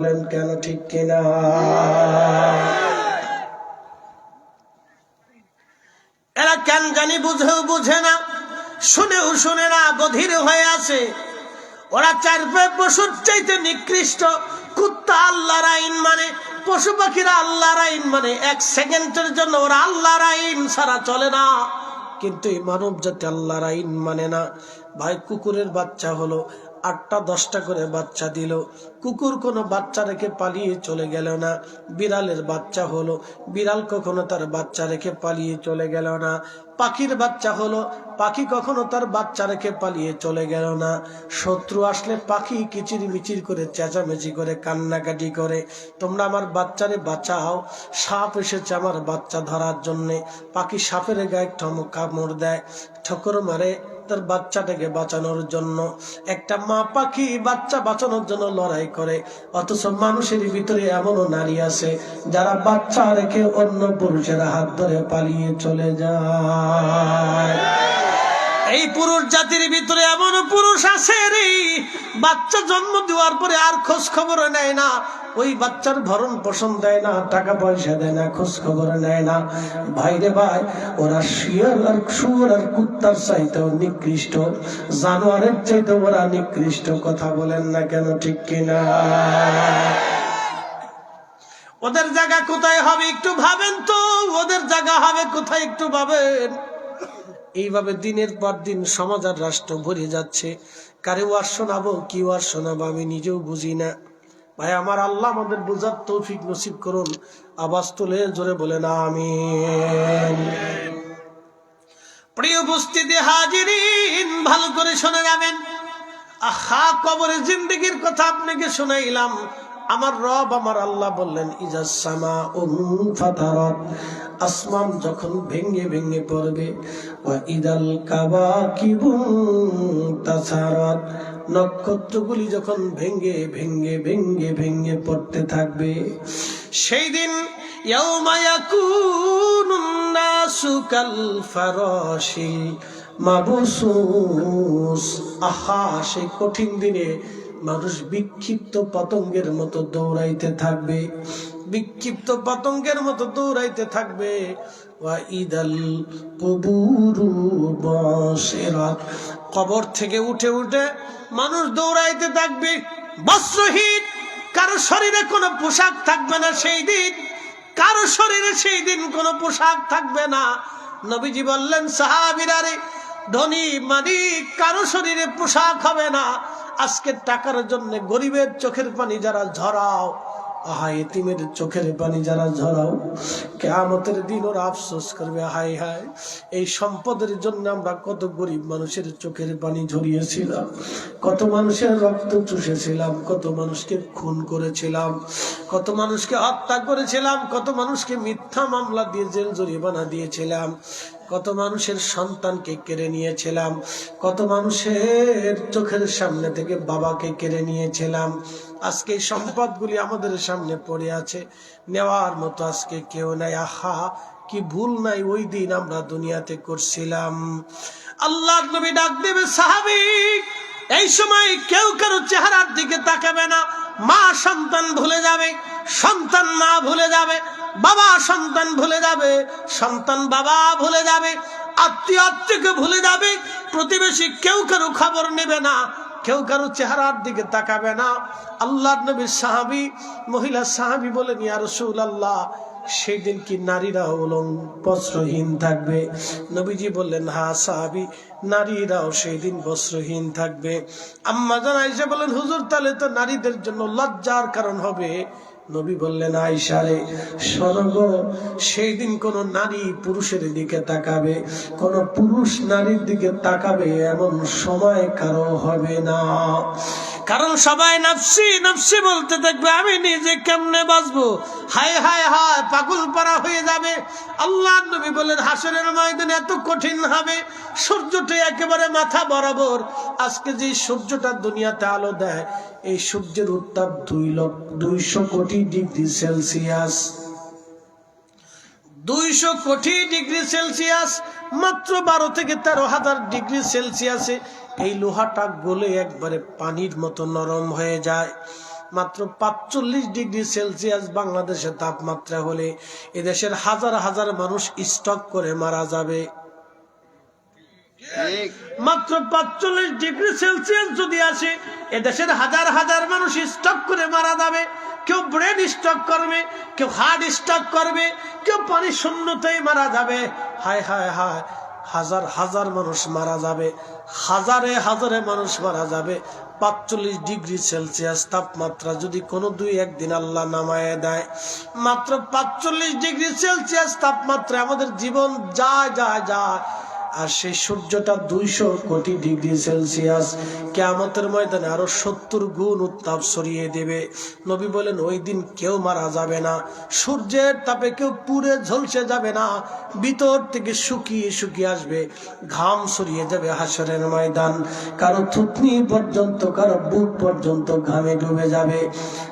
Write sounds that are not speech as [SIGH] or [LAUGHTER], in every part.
বলেন কেন ঠিক কিনা এরা কেন জানি বুঝেও বুঝে না, শুনেও শুনে না বধির হয়ে আছে। ওরা চার পশুর চাইতে নিকৃষ্ট, কুত্তা আল্লাহর আইন মানে পশু পাখিরা আল্লাহর আইন মানে। এক সেকেন্ডের জন্য ওরা আল্লাহর আইন ছাড়া চলে না। কিন্তু এই মানব জাতি আল্লাহর আইন মানে না। ভাই, কুকুরের বাচ্চা হলো আটটা, দশটা করে বাচ্চা দিল। কুকুর কোনো বাচ্চা রেখে পালিয়ে চলে গেল না। বিড়ালের বাচ্চা হলো। বিড়াল কখনো তার বাচ্চা রেখে পালিয়ে চলে গেল না। পাখির বাচ্চা হলো। পাখি কখনো তার বাচ্চা রেখে পালিয়ে চলে গেল না। শত্রু আসলে পাখি কিচির মিচির করে, চেঁচামেচি করে, কান্নাকাটি করে। তোমরা আমার বাচ্চারে বাঁচাও। সাপ এসেছে আমার বাচ্চা ধরার জন্যে। পাখি সাপের গায়ে ঠমক কামড় দেয়, ঠকর মারে তার বাচ্চাটাকে বাঁচানোর জন্য। একটা মা পাখি বাচ্চা বাঁচানোর জন্য লড়াই করে, অথচ মানুষের ভিতরে এমনও নারী আছে, যারা বাচ্চা রেখে অন্য পুরুষের হাত ধরে পালিয়ে চলে যায়। এই পুরুষ জাতির ভিতরে এমন পুরুষ আছে রে, বাচ্চা জন্ম দেওয়ার পরে আর খোঁজ খবর নেয় না। ওই বাচ্চার ভরণ পোষণ দেয় না, টাকা পয়সা দেয় না, খোঁজ খবর নেয় না। ভাইরে ভাই, ওরা শিয়াল আর শুয়ার আর কুত্তার চাইতেও নিকৃষ্ট। জানোয়ারের চাইতে ওরা নিকৃষ্ট। কথা বলেন না কেন, ঠিক কিনা? ওদের জায়গা কোথায় হবে একটু ভাবেন তো, ওদের জায়গা হবে কোথায় একটু ভাবেন। এইভাবে দিনের পর দিন সমাজ আর রাষ্ট্র ভরে যাচ্ছে। কারে ওয়ার শোনাবো, কি ওয়ার শোনাবো, আমি নিজেও বুঝি না। ভাই, আমার আল্লাহ আমাদের বোঝার তৌফিক নসিব করুন। আওয়াজ তুলে জোরে বলেন আমি প্রিয় উপস্থিতি হাজিরিন, ভালো করে শোনা যাবেন। আহা, কবরে জিন্দগির কথা আপনাকে শোনাইলাম। আমার রব আমার আল্লাহ বললেন ইজাসামা ফাতারত। আসমান যখন ভেঙ্গে ভেঙ্গে পড়বে, ওয়া ইদাল কাবা তাসারত। নক্ষত্রগুলি যখন ভেঙ্গে ভেঙ্গে ভেঙ্গে ভেঙ্গে পড়তে থাকবে, সেই দিন আহা, সেই কঠিন দিনে মানুষ বিক্ষিপ্ত পতঙ্গের মতো দৌড়াইতে থাকবে। বিক্ষিপ্ত পতঙ্গের মতো দৌড়াইতে থাকবে। কুবুরু থেকে উঠে উঠে মানুষ দৌড়াইতে থাকবে। বস্ত্রহীন, কারও শরীরে কোনো পোশাক থাকবে না সেই দিন। কারও শরীরে সেই দিন কোনো পোশাক থাকবে না। নবীজি বললেন সাহাবিরারে ধনী মালিক, কারও শরীরে পোশাক হবে না। আজকে টাকার জন্য গরিবের চোখের পানি যারা ঝরাও, আহা, এতিমের চোখের পানি যারা ঝরাও, কেয়ামতের দিন ওরা আফসোস করবে হাই হাই এই সম্পদের জন্য আমরা কত গরিব মানুষের চোখের পানি ঝরিয়েছিলাম, কত মানুষের রক্ত চুষেছিলাম, কত মানুষকে খুন করেছিলাম, কত মানুষকে হত্যা করেছিলাম, কত মানুষকে মিথ্যা মামলা দিয়ে জেল জরিমানা দিয়েছিলাম। কত মানুষের সন্তানকে কেড়ে নিয়েছিলাম, কত মানুষের চোখের সামনে থেকে বাবাকে কেড়ে নিয়েছিলাম। আজকে এই সম্পদগুলি আমাদের সামনে পড়ে আছে, নেওয়ার মতো আজকে কেউ নাই। আহা, কি ভুল নাই, ওই দিন আমরা দুনিয়াতে করছিলাম। আল্লাহ নবী ডাক দেবে, সাহাবি, এই সময় কেউ কারও চেহারার দিকে তাকাবে না, মা সন্তান ভুলে যাবে, সন্তান মা ভুলে যাবে বাবা সন্তান ভুলে যাবে, সন্তান বাবা ভুলে যাবে আত্মীয় আত্মীয়কে ভুলে যাবে, প্রতিবেশী কেউ কারও খবর নেবে না, কেউ কারও চেহারার দিকে তাকাবে না। আল্লাহ নবীর সাহাবি মহিলা সাহাবি বলেন, ইয়া রসুল আল্লাহ সেই দিন কি নারীরা বস্ত্রহীন থাকবে? নবীজি বললেন, হা সাহাবি, নারীরাও সেই দিন বস্ত্রহীন থাকবে। আম্মা জান আইসা বলেন, হুজুর, তাহলে তো নারীদের জন্য লজ্জার কারণ হবে। নবী বললেন আইসারে স্বর্গ সেই দিন কোন নারী পুরুষের দিকে তাকাবে, কোন পুরুষ নারীর দিকে তাকাবে এমন সময় কারও হবে না। কারণ সবাই নফসি নফসি বলতে থাকবে আমি নিজে কেমনে বাঁচবো? হায় হায় হায়, পাগল পারা হয়ে যাবে। আল্লাহ নবী বলেন, হাসরের ময়দানে এত কঠিন হবে, সূর্যটা একেবারে মাথা বরাবর। আজকে যে সূর্যটা দুনিয়াতে আলো দেয়, এই সূর্যের উত্তাপ দুই লক্ষ, দুইশো কোটি ডিগ্রি সেলসিয়াস। দুইশো কোটি ডিগ্রি সেলসিয়াস মাত্র বারো থেকে তেরো হাজার ডিগ্রি সেলসিয়াসে এই লোহাটা গলে একবারে পানির মতো নরম হয়ে যায়। মাত্র পাঁচচল্লিশ ডিগ্রি সেলসিয়াস বাংলাদেশের তাপমাত্রা হলে এদেশের হাজার হাজার মানুষ স্টক করে মারা যাবে। মাত্র পাঁচচল্লিশ ডিগ্রি সেলসিয়াস যদি আসে এদেশের হাজার হাজার মানুষ স্টক করে মারা যাবে। কেউ ব্রেন স্টক করবে, কেউ হার্ট স্টক করবে, কেউ পানি শূন্যতেই মারা যাবে। হায় হায় হায়, হাজার হাজার মানুষ মারা যাবে। হাজারে হাজারে মানুষ মারা যাবে। পাঁচচল্লিশ ডিগ্রি সেলসিয়াস তাপমাত্রা যদি কোনো দুই একদিন আল্লাহ নামায় দেয়, মাত্র পাঁচচল্লিশ ডিগ্রি সেলসিয়াস তাপমাত্রা আমাদের জীবন যায় যায় যায়। আর সেই সূর্যটা দুইশো কোটি ডিগ্রি সেলসিয়াস কেয়ামতের ময়দানে আরও সত্তর গুণ উত্তাপ ছড়িয়ে দেবে। নবী বলেন, ওই দিন কেউ মারা যাবে না। সূর্যের তাপে কেউ পুড়ে ঝলসে যাবে না। ভিতর থেকে শুকিয়ে শুকিয়ে আসবে। ঘাম সরিয়ে যাবে হাসরের ময়দান। কারও থুতনি পর্যন্ত, কারও বুক পর্যন্ত ঘামে ডুবে যাবে।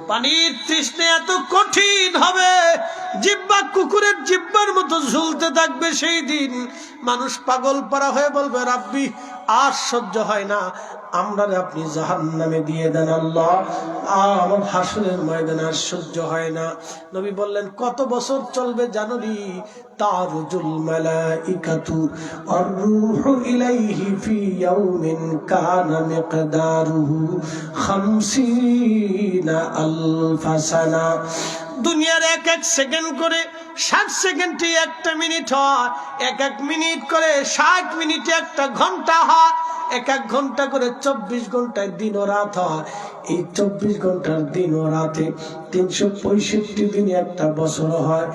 পানির তৃষ্ণে এত কঠিন হবে জিব্বা কুকুরের জিব্বার মতো ঝুলতে থাকবে সেই দিন। মানুষ পাগল পারা হয়ে বলবে রাব্বি আর সহ্য হয় না। আমরা আপনি জাহান নামে দিয়ে দেন আল্লাহ। আমার হাসনের ময়দান আর সহ্য হয় না। নবী বললেন, কত বছর চলবে জানবি? তার দুনিয়ার এক এক সেকেন্ড করে ষাট সেকেন্ডে একটা মিনিট হয়, এক এক মিনিট করে ষাট মিনিটে একটা ঘণ্টা হয়, এক এক ঘণ্টা করে চব্বিশ ঘন্টায় দিন ও রাত হয়। এই চব্বিশ ঘণ্টার দিন ও রাতে তিনশো পঁয়ষট্টি দিনে একটা বছর হয়।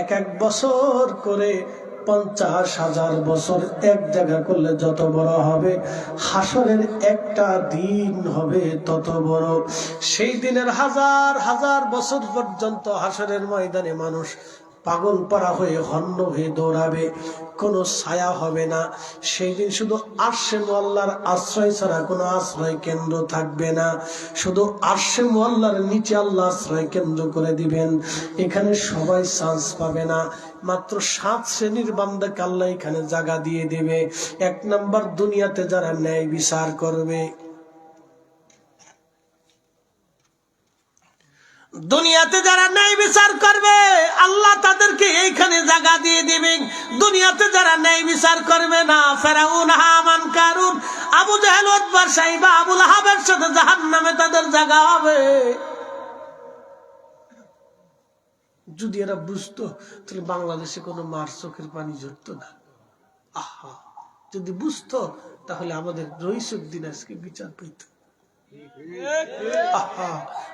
এক এক বছর করে পঞ্চাশ হাজার বছর এক জায়গা করলে যত বড় হবে, হাসরের একটা দিন হবে তত বড়। সেই দিনের হাজার হাজার বছর পর্যন্ত হাসরের ময়দানে মানুষ পাগল পাড়া হয়ে হন্য হয়ে দৌড়াবে, কোনো ছায়া হবে না। সেই দিন শুধু আর্শে মোল্লার আশ্রয় ছাড়া কোনো আশ্রয় কেন্দ্র থাকবে না। শুধু আর্শে মোল্লার নিচে আল্লাহ আশ্রয় কেন্দ্র করে দিবেন। এখানে সবাই চান্স পাবে না। মাত্র সাত শ্রেণির বান্দাকে আল্লাহ এখানে জায়গা দিয়ে দেবে। এক নাম্বার দুনিয়াতে যারা ন্যায় বিচার করবে। দুনিয়াতে যারা ন্যায় বিচার করবে, আল্লাহ তাদেরকে এইখানে জায়গা দিয়ে দিবেন। দুনিয়াতে যারা ন্যায় বিচার করবে না, ফেরাউন, হামান, কারুন, আবু জাহেল উতবার সাহিবা আবুল হাবের সাথে জাহান নামে তাদের জায়গা হবে। যদি এরা বুঝতো, তাহলে বাংলাদেশে কোনো মার চোখের পানি ঝরতো না। আহা, যদি বুঝতো, তাহলে আমাদের রইসুদ্দিন আজকে বিচার পেত।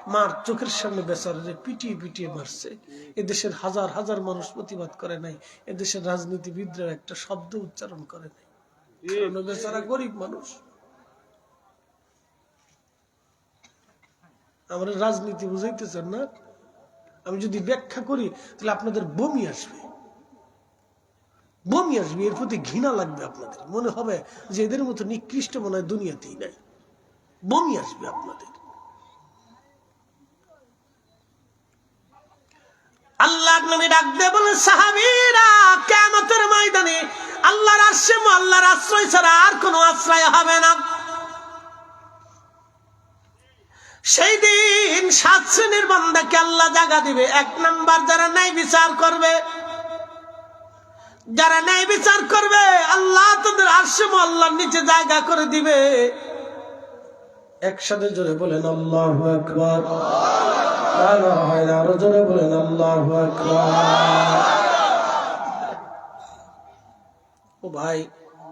মার চোখের সামনে বেচারে পিটিয়ে পিটিয়ে মারছে। এদেশের হাজার হাজার মানুষ প্রতিবাদ করে নাই। এদেশের রাজনীতিবিদরা একটা শব্দ উচ্চারণ করে নাই। বেচারা গরিব মানুষ। আমরা রাজনীতি বুঝাইতেছেন না। আমি যদি ব্যাখ্যা করি, তাহলে আপনাদের বমি আসবে। বমি আসবে, এর প্রতি ঘৃণা লাগবে আপনাদের। মনে হবে যে এদের মতো নিকৃষ্ট মনে হয় দুনিয়াতেই নাই। বমি আসবে আপনাদের। আল্লাহ নবী ডাক দিয়ে বলে সাহাবীরা কেমতের ময়দানে আল্লাহর আশ্রয় আল্লাহর আশ্রয় ছাড়া আর কোনো আশ্রয় হবে না। সেই দিন সাত শ্রেণির বান্দাকে আল্লাহ জায়গা দিবে। এক নাম্বার, যারা ন্যায় বিচার করবে, যারা ন্যায় বিচার করবে, আল্লাহ তাদের আশ্রম আল্লাহর নিচে জায়গা করে দিবে। একসাথে জোরে বলেন আল্লাহ আকবর। হয় না আরও জোরে বলেন আল্লাহ ও ভাই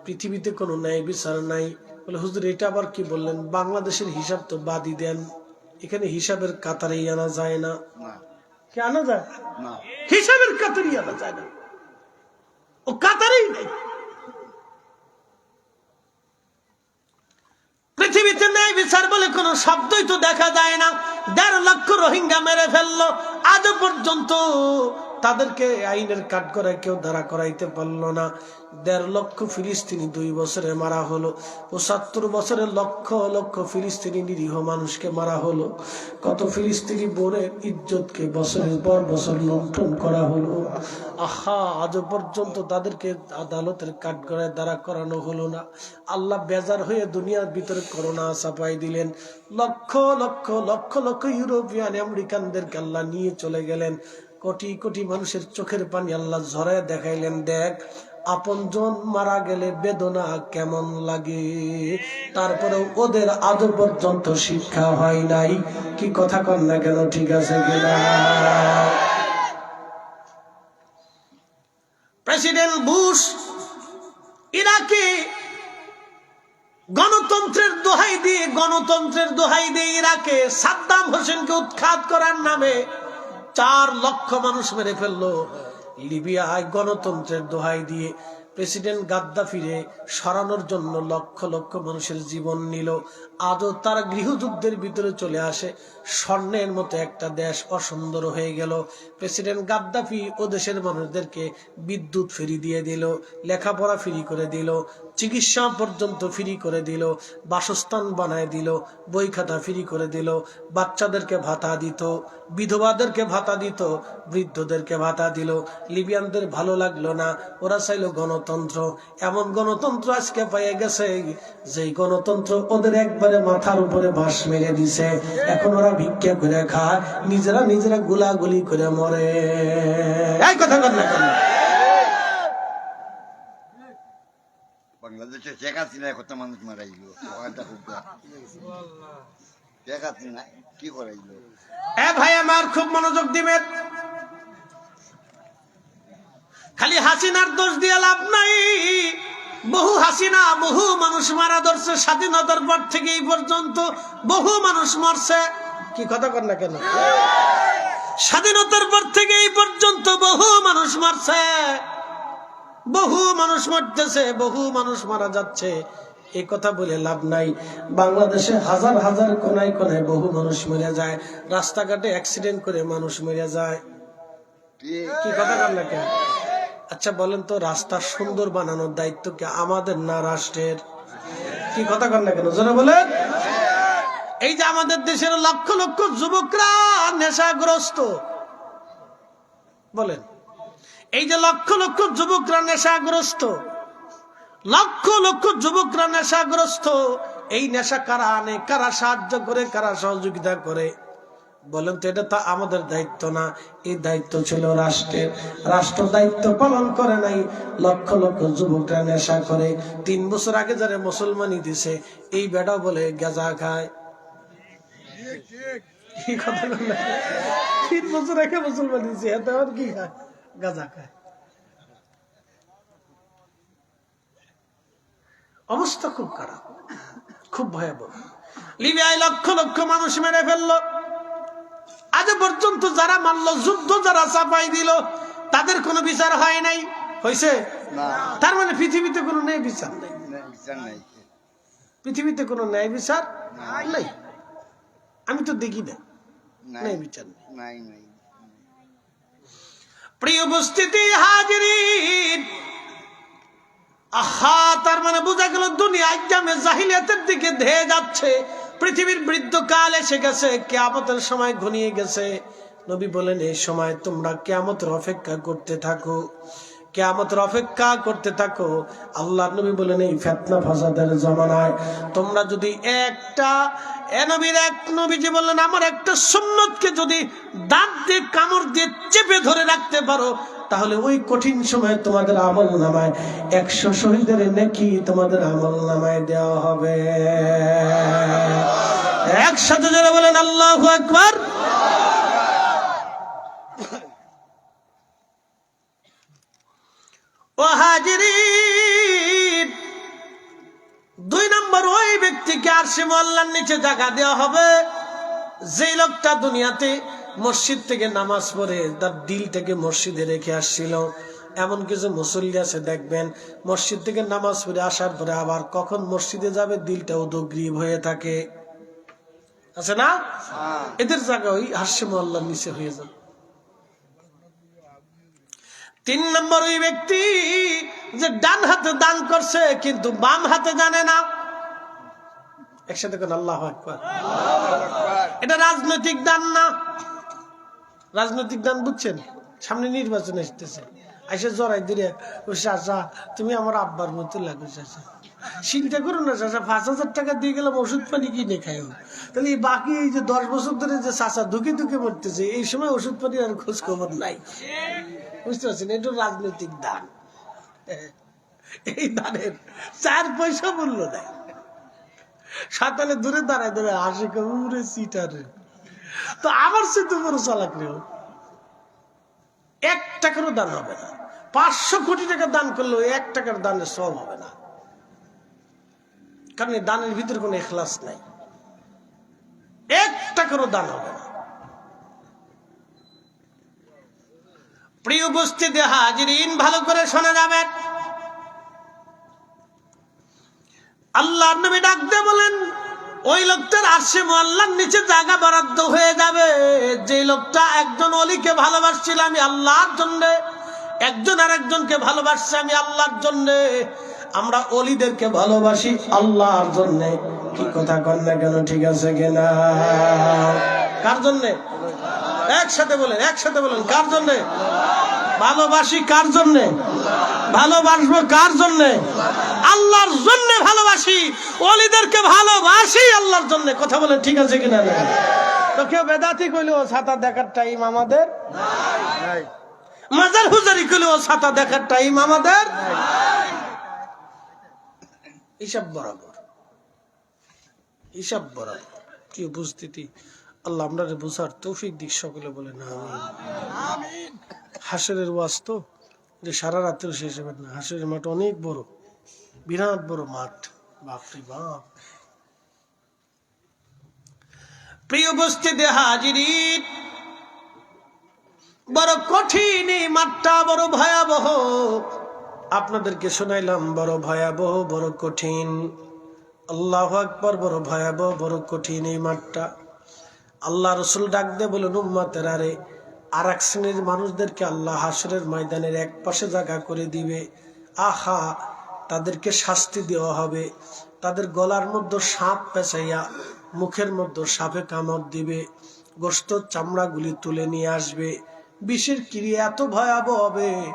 পৃথিবীতে কোনো ন্যায় বিচার নাই। বলে হুজুর এটা আবার কি বললেন? বাংলাদেশের হিসাব তো বাদই দেন। এখানে হিসাবের কাতারেই আনা যায় না। না। কি আনা যায়? না। হিসাবের কাতারেই আনা যায় না। ও কাতারেই নেই পৃথিবীতে ন্যায় বিচার বলে কোনো শব্দই তো দেখা যায় না। দেড় লক্ষ রোহিঙ্গা মেরে ফেলল। আজ পর্যন্ত তাদেরকে আইনের কাঠ করায় কেউ দাঁড়া করাইতে পারল না। দেড় লক্ষ ফিলিস্তিনি দুই বছরে মারা হলো। পঁচাত্তর বছরে লক্ষ লক্ষ ফিলিস্তিনি নিরীহ মানুষকে মারা হলো। কত ফিলিস্তিনি বোনের ইজ্জতকে বছরের পর বছর লুণ্ঠন করা হলো। আহা, আজও পর্যন্ত তাদেরকে আদালতের কাঠ করায় দাঁড়া করানো হলো না। আল্লাহ বেজার হয়ে দুনিয়ার ভিতরে করোনা চাপাই দিলেন। লক্ষ লক্ষ লক্ষ লক্ষ ইউরোপিয়ান আমেরিকানদেরকে আল্লাহ নিয়ে চলে গেলেন। কোটি কোটি মানুষের চোখের পানি আল্লাহ ঝরায় দেখাইলেন, দেখ আপনজন মারা গেলে বেদনা কেমন লাগে। তারপরে ওদের আদৌ পর্যন্ত শিক্ষা হয় নাই। কি কথা কন না কেন, ঠিক আছে প্রেসিডেন্ট বুশ ইরাকে গণতন্ত্রের দোহাই দিয়ে, গণতন্ত্রের দোহাই দিয়ে ইরাকে সাদ্দাম হোসেনকে উৎখাত করার নামে চার লক্ষ মানুষ মেরে ফেলল। লিবিয়ায় গণতন্ত্রের দোহাই দিয়ে প্রেসিডেন্ট গাদ্দাফিরে সরানোর জন্য লক্ষ লক্ষ মানুষের জীবন নিল। আজও তারা গৃহযুদ্ধের ভিতরে চলে আসে। স্বর্ণের মতো একটা দেশ অসুন্দর হয়ে গেল। প্রেসিডেন্ট গাদ্দাফি ও দেশের মানুষদেরকে বিদ্যুৎ ফ্রি দিয়ে দিল, লেখাপড়া ফ্রি করে দিল চিকিৎসা পর্যন্ত ফ্রি করে দিল, বাসস্থান বানায় দিল বই খাতা ফ্রি করে দিল, বাচ্চাদেরকে ভাতা দিত, বিধবাদেরকে ভাতা দিত, বৃদ্ধদেরকে ভাতা দিল। লিবিয়ানদের ভালো লাগল না, ওরা চাইলো গণতন্ত্র। এমন গণতন্ত্র আজকে পেয়ে গেছে, যেই গণতন্ত্র ওদের একবারে মাথার উপরে বাঁশ মেরে দিছে। এখন ওরা ভিক্ষা করে খায়, নিজেরা নিজেরা গুলাগুলি করে মরে। এই কথা শেখ হাসিনায় কত মানুষ ওখানটা খুব শেখ হাসিনা কি করাইল এ ভাই আমার খুব মনোযোগ দিবেন। খালি হাসিনার দোষ দিয়ে লাভ নাই। বহু হাসিনা, বহু মানুষ মারা ধরছে। স্বাধীনতার পর থেকে এই পর্যন্ত বহু মানুষ মরছে। কি কথা কর না কেন? স্বাধীনতার পর থেকে এই পর্যন্ত বহু মানুষ মারছে। বহু মানুষ মরতেছে, বহু মানুষ মারা যাচ্ছে। এই কথা বলে লাভ নাই। বাংলাদেশে হাজার হাজার কোনায় কোনায় বহু মানুষ মরে যায়। রাস্তাঘাটে অ্যাক্সিডেন্ট করে মানুষ মরে যায়। কি কথা কেন আচ্ছা বলেন তো, রাস্তা সুন্দর বানানোর দায়িত্ব কি আমাদের না রাষ্ট্রের? কি কথা কন কেন জোরে বলেন। এই যে আমাদের দেশের লক্ষ লক্ষ যুবকরা নেশাগ্রস্ত। বলেন। এই যে লক্ষ লক্ষ যুবকরা নেশাগ্রস্ত, লক্ষ লক্ষ যুবকরা নেশাগ্রস্ত, এই নেশা কারা আনে, কারা সাহায্য করে, কারা সহযোগিতা করে? বলেন তো, এটা তো আমাদের দায়িত্ব না। এই দায়িত্ব ছিল রাষ্ট্রের। রাষ্ট্র দায়িত্ব পালন করে নাই। লক্ষ লক্ষ যুবকরা নেশা করে। তিন বছর আগে যারা মুসলমানি দিছে, এই বেটা বলে, গেজা খায়। কি কথা? তিন বছর আগে মুসলমান দিছে, এতে আর কি খায়? গাজা খায় অবস্থা খুব খারাপ খুব ভয়াবহ। লিবিয়ায় লক্ষ লক্ষ মানুষ মেরে ফেলল। আজ পর্যন্ত যারা মানলো যুদ্ধ যারা চাপাই দিল তাদের কোনো বিচার হয় নাই। হয়েছে তার মানে পৃথিবীতে কোনো ন্যায় বিচার নেই। পৃথিবীতে কোনো ন্যায় বিচার নাই। আমি তো দেখি না। ন্যায় বিচার নাই। প্রিয় উপস্থিতি হাজির আহা, তার মানে বোঝা গেল দুনিয়া জাহিলিয়াতের দিকে ধেয়ে যাচ্ছে। পৃথিবীর বৃদ্ধ কাল এসে গেছে, কেয়ামতের সময় ঘনিয়ে গেছে। নবী বলেন, এই সময় তোমরা কেয়ামতের অপেক্ষা করতে থাকো। কেয়ামতের অপেক্ষা করতে থাকো। আল্লাহ নবী বলেন, এই ফেতনা ফাসাদের জমানায় তোমরা যদি একটা এ নবীর এক বললেন, আমার একটা সুন্নতকে যদি দাঁত দিয়ে, কামড় দিয়ে চেপে ধরে রাখতে পারো, তাহলে ওই কঠিন সময় তোমাদের আমল নামায় একশো শহীদের নাকি তোমাদের আমল নামায় দেওয়া হবে। একসাথে যারা বলেন, আল্লাহ একবার আর সে মোল্লার নিচে জায়গা দেওয়া হবে। যে লোকটা দুনিয়াতে মসজিদ থেকে নামাজ পড়ে তার দিল থেকে মসজিদে রেখে আসছিল। এমন কিছু মুসল্লি আছে দেখবেন মসজিদ থেকে নামাজ পড়ে আসার পরে আবার কখন মসজিদে যাবে দিলটা উদগ্রীব হয়ে থাকে। আছে না? হ্যাঁ। এদের জায়গা ওই হাস্য মোল্লার নিচে হয়ে যাবে। তিন নম্বর ওই ব্যক্তি যে ডান হাতে দান করছে কিন্তু বাম হাতে জানে না। একসাথে কোন আল্লাহ আকবার। এটা রাজনৈতিক দান না। রাজনৈতিক দান বুঝছেন? সামনে নির্বাচন আসতেছে। আইসা জড়াই দিলে ও চাচা তুমি আমার আব্বার মতো লাগো চাচা। চিন্তা করো না চাচা পাঁচ হাজার টাকা দিয়ে গেলাম ওষুধ পানি কিনে খাই তাহলে এই বাকি এই যে দশ বছর ধরে যে চাচা ধুকে ধুকে মরতেছে এই সময় ওষুধ পানি আর খোঁজ খবর নাই। বুঝতে পারছেন? এটা রাজনৈতিক দান। এই দানের চার পয়সা মূল্য দেয়। সাতালে দূরে দাঁড়ায় ধরে হাসি কবুরে সিটারে। তো আমার সে তো চালাক রে এক টাকারও দান হবে না। পাঁচশো কোটি টাকা দান করলেও এক টাকার দানের সব হবে না। কারণ দানের ভিতরে কোনো এখলাস নাই। এক টাকারও দান হবে না। প্রিয় উপস্থিতি হাজিরিন, ভালো করে শোনা যাবেন আল্লাহ নবী ডাকতে বলেন, ওই লোকটার আরশে মোয়াল্লার নিচে জায়গা বরাদ্দ হয়ে যাবে। যে লোকটা একজন অলিকে ভালোবাসছিল আমি আল্লাহর জন্য, একজন আর একজনকে ভালোবাসছে আমি আল্লাহর জন্য। আমরা অলিদেরকে ভালোবাসি আল্লাহর জন্য। কি কথা কন না কেন, ঠিক আছে কিনা? কার জন্যে? একসাথে বলেন একসাথে বলেন, কার জন্যে? ভালোবাসি কার জন্যে? ভালোবাসবো কার জন্য? আল্লাহর জন্য ভালোবাসি। অলিদেরকে ভালোবাসি আল্লাহর জন্য। কথা বলে ঠিক আছে কিনা না? তো কেউ বেদাতি কইলো ছাতা দেখার টাইম আমাদের মাজার হুজারি কইলো ছাতা দেখার টাইম আমাদের হিসাব বরাবর। হিসাব বরাবর। কি উপস্থিতি? আল্লাহ আমরা বুঝার তৌফিক দিক সকলে বলে না হাসরের ওয়াজ তো যে সারা রাত্রে শেষ হবে না। হাসরের মাঠ অনেক বড়। বিরাট বড় মাঠ। বাপরে বাপ। প্রিয় উপস্থিতি হাজিরিন বড় কঠিন এই মাঠটা, বড় ভয়াবহ। আপনাদেরকে শোনাইলাম, বড় ভয়াবহ, বড় কঠিন। আল্লাহ আকবর, বড় ভয়াবহ, বড় কঠিন এই মাঠটা। আল্লাহ রসুল ডাক দিয়ে বলেন উম্মাতের আরে আর এক শ্রেণির মানুষদেরকে আল্লাহ হাসরের ময়দানের এক পাশে জায়গা করে দিবে। আহা, তাদেরকে শাস্তি দেওয়া হবে। তাদের গলার মধ্যে সাপ পেঁচাইয়া, মুখের মধ্যে সাপে কামড় দিবে। গোস্ত চামড়াগুলি তুলে নিয়ে আসবে। বিষের ক্রিয়া এত ভয়াবহ হবে।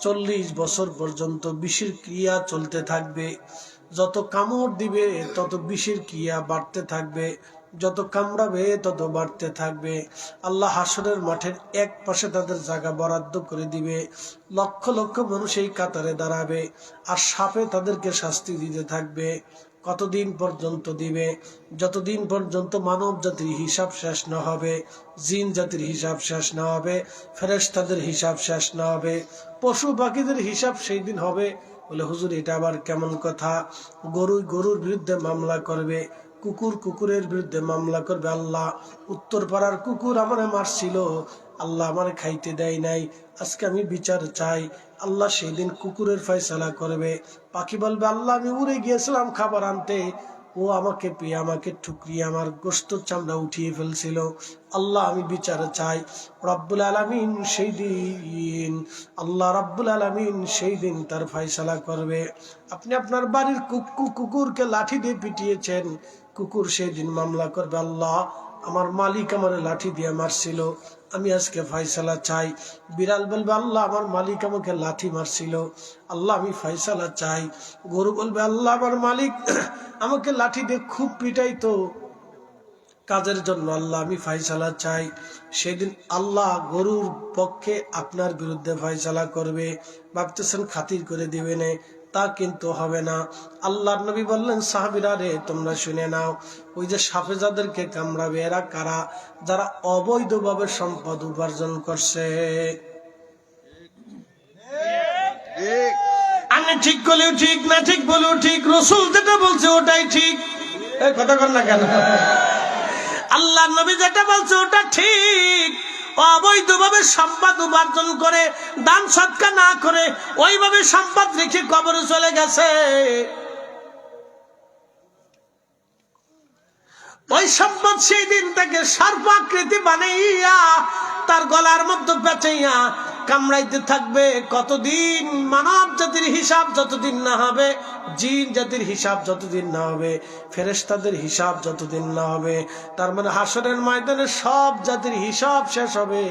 চল্লিশ বছর পর্যন্ত বিষের ক্রিয়া চলতে থাকবে। যত কামড় দিবে, তত বিষের ক্রিয়া বাড়তে থাকবে। যত কামড়াবে, তত বাড়তে থাকবে। আল্লাহ হাসরের মাঠের এক পাশে তাদের জায়গা বরাদ্দ করে দিবে। লক্ষ লক্ষ মানুষ এই কাতারে দাঁড়াবে আর সাপে তাদেরকে শাস্তি দিতে থাকবে। কতদিন পর্যন্ত দিবে? যতদিন পর্যন্ত মানব জাতির হিসাব শেষ না হবে, জিন জাতির হিসাব শেষ না হবে, ফেরেশতাদের হিসাব শেষ না হবে, পশু পাখিদের হিসাব সেই দিন হবে বলে হুজুর, এটা আবার কেমন কথা? গরু গরুর বিরুদ্ধে মামলা করবে কুকুর কুকুরের বিরুদ্ধে মামলা করবে, আল্লাহ উত্তর পাড়ার কুকুর আমারে মারছিল, আল্লাহ আমার খাইতে দেয় নাই, আজকে আমি বিচার চাই, আল্লাহ সেই দিন কুকুরের ফয়সালা করবে। পাখি বলবে, আল্লাহ আমি উড়ে গিয়েছিলাম খাবার আনতে, ও আমাকে পেয়ে আমাকে ঠুকরিয়ে আমার গোস্ত চামড়া উঠিয়ে ফেলছিল, আল্লাহ আমি বিচার চাই। রব্বুল আলমিন সেই দিন আল্লাহ রব্বুল আলমিন সেই দিন তার ফয়সালা করবে। আপনি আপনার বাড়ির কুকু কুকুরকে লাঠি দিয়ে পিটিয়েছেন কুকুর সেই দিন মামলা করবে, আল্লাহ আমার মালিক আমার লাঠি দিয়ে মারছিল। আমি আজকে ফয়সালা চাই। বিড়াল বলবে, আল্লাহ আমার মালিক আমাকে লাঠি মারছিল। আল্লাহ আমি ফয়সালা চাই। গরু বলবে, আল্লাহ আমার মালিক [CLEARS THROAT] আমাকে লাঠি দিয়ে খুব পিটাইতো। কাজের জন্য আল্লাহ আমি ফাইসালা চাই। সেদিন আল্লাহ গরুর পক্ষে আপনার বিরুদ্ধে ফাইসালা করবে। ভাবতেছেন খাতির করে দিবে না। তা কিন্তু হবে না। আল্লাহর নবী বললেন সাহাবিরা রে তোমরা শুনে নাও ওই যে সাপে যাদেরকে কামড়াবে এরা কারা? যারা অবৈধভাবে সম্পদ উপার্জন করছে। ঠিক আমি ঠিক করলেও ঠিক না ঠিক বলেও ঠিক রসুল যেটা বলছে ওটাই ঠিক। কথা কর না কেন? আল্লাহ নবী যেটা বলছে ওটা ঠিক। অবৈধভাবে সম্পদ উপার্জন করে, দান সৎকা না করে, ওইভাবে সম্পদ রেখে কবরে চলে গেছে। ওই সম্পদ সেই দিন তাকে সর্বাকৃতি বানাইয়া তার গলার মধ্যে পেঁচাইয়া কামড়াইতে থাকবে, কতদিন মানব জাতির হিসাব যতদিন না হবে, জিন জাতির হিসাব যতদিন না হবে ফেরেস্তাদের হিসাব যতদিন না হবে, তার মানে হাসরের ময়দানে সব জাতির হিসাব শেষ হবে।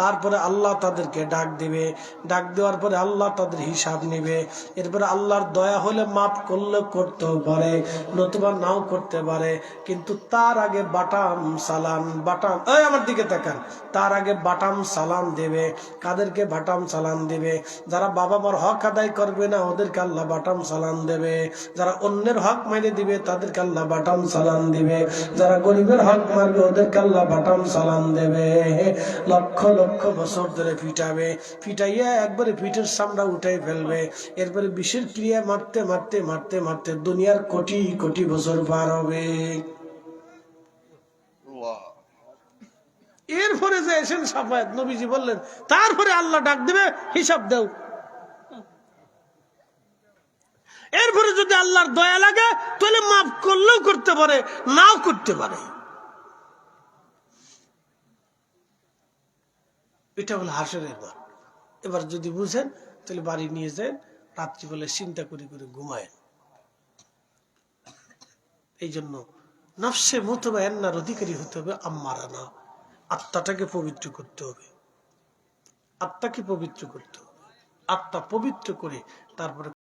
তারপরে আল্লাহ তাদেরকে ডাক দিবে। ডাক দেওয়ার পরে আল্লাহ তাদের হিসাব নেবে। এরপরে আল্লাহর দয়া হলে মাফ করলে করতেও পারে, নতুবা নাও করতে পারে। কিন্তু তার আগে বাটাম সালাম, বাটাম এই আমার দিকে তাকান। তার আগে বাটাম সালাম দেবে, কাদেরকে বাটাম সালাম দেবে? যারা বাবা মার হক আদায় করবে না, ওদেরকে আল্লাহ বাটাম সালাম দেবে। যারা অন্যের হক মেরে দিবে, তাদেরকে আল্লাহ বাটাম সালাম দিবে। যারা গরিবের হক মারবে, ওদেরকে আল্লাহ বাটাম সালাম দেবে। লক্ষ লক্ষ বছর ধরে পিটাবে পিটাইয়া একবারে পিঠের সামনা উঠাই ফেলবে। এরপরে বিষের ক্রিয়া মারতে মারতে মারতে মারতে দুনিয়ার কোটি কোটি বছর পার হবে। এরপরে যে এসেন সাফায়াত নবীজি বললেন তারপরে আল্লাহ ডাক দেবে হিসাব দেও। এরপরে যদি আল্লাহর দয়া লাগে তাহলে মাফ করলেও করতে পারে নাও করতে পারে। এটা হলো হাসরের ঘর এবার যদি বুঝেন, তাহলে বাড়ি নিয়ে যান রাত্রিবেলা চিন্তা করে করে ঘুমায় এই জন্য নফসে মতবা এন্নার অধিকারী হতে হবে আম্মারা না আত্মাটাকে পবিত্র করতে হবে। আত্মাকে পবিত্র করতে হবে। আত্মা পবিত্র করে তারপরে